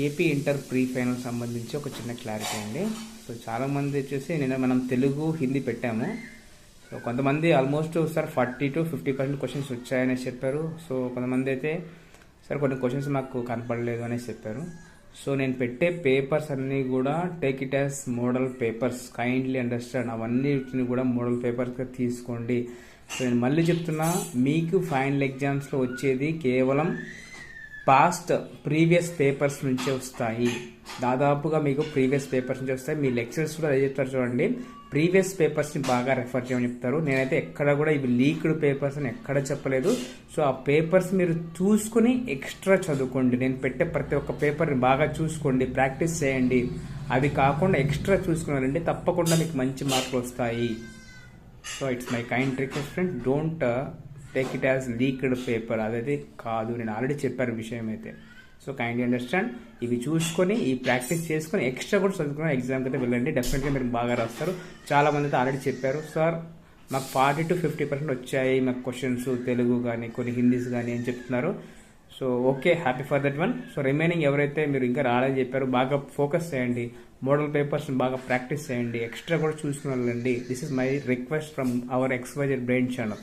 AP inter pre final సంబంధించి ఒక చిన్న క్లారిటీ అండి. సో చాలామంది వచ్చేసి నేను మనం తెలుగు హిందీ పెట్టాము. సో కొంతమంది almost sir forty to fifty percent questions వచ్చాయని చెప్పారు. సో కొంతమంది అయితే సార్ కొన్ని క్వశ్చన్స్ మాకు కనపడలేదు అనేసి చెప్పారు. సో నేను పెట్టే పేపర్స్ అన్నీ కూడా take it as model papers kindly understand అవన్నీ కూడా మోడల్ పేపర్స్గా తీసుకోండి. సో నేను మళ్ళీ చెప్తున్నా మీకు ఫైనల్ ఎగ్జామ్స్లో వచ్చేది కేవలం పాస్ట్ ప్రీవియస్ పేపర్స్ నుంచే వస్తాయి. దాదాపుగా మీకు ప్రీవియస్ పేపర్స్ నుంచి వస్తాయి. మీ లెక్చర్స్ కూడా అదే చెప్తారు చూడండి. ప్రీవియస్ పేపర్స్ని బాగా రెఫర్ చేయమని చెప్తారు. నేనైతే ఎక్కడ కూడా ఇవి లీక్డ్ పేపర్స్ అని ఎక్కడ చెప్పలేదు. సో ఆ పేపర్స్ మీరు చూసుకుని ఎక్స్ట్రా చదువుకోండి. నేను పెట్టే ప్రతి ఒక్క పేపర్ని బాగా చూసుకోండి. ప్రాక్టీస్ చేయండి. అవి కాకుండా ఎక్స్ట్రా చూసుకున్నారండి తప్పకుండా మీకు మంచి మార్కులు వస్తాయి. So it's my kind request friend don't take it as leaked paper అదైతే కాదు. నేను ఆల్రెడీ చెప్పాను విషయం అయితే సో కైండ్లీ అండర్స్టాండ్ ఇవి చూసుకొని ఈ ప్రాక్టీస్ చేసుకొని ఎక్స్ట్రా కూడా చదువుకున్న ఎగ్జామ్కి అయితే వెళ్ళండి. డెఫినెట్గా మీరు బాగా రాస్తారు. చాలా మంది అయితే ఆల్రెడీ చెప్పారు. సార్ మాకు ఫార్టీ టు ఫిఫ్టీ పర్సెంట్ వచ్చాయి. మాకు క్వశ్చన్స్ తెలుగు కానీ కొన్ని హిందీస్ కానీ అని చెప్తున్నారు. So okay happy for that one so remaining ఎవరైతే మీరు ఇంకా రాలేదని చెప్పారు బాగా ఫోకస్ చేయండి. మోడల్ పేపర్స్ బాగా ప్రాక్టీస్ చేయండి. ఎక్స్ట్రా కూడా చూసుకుని వెళ్ళండి. This is my request from our exviser brain channel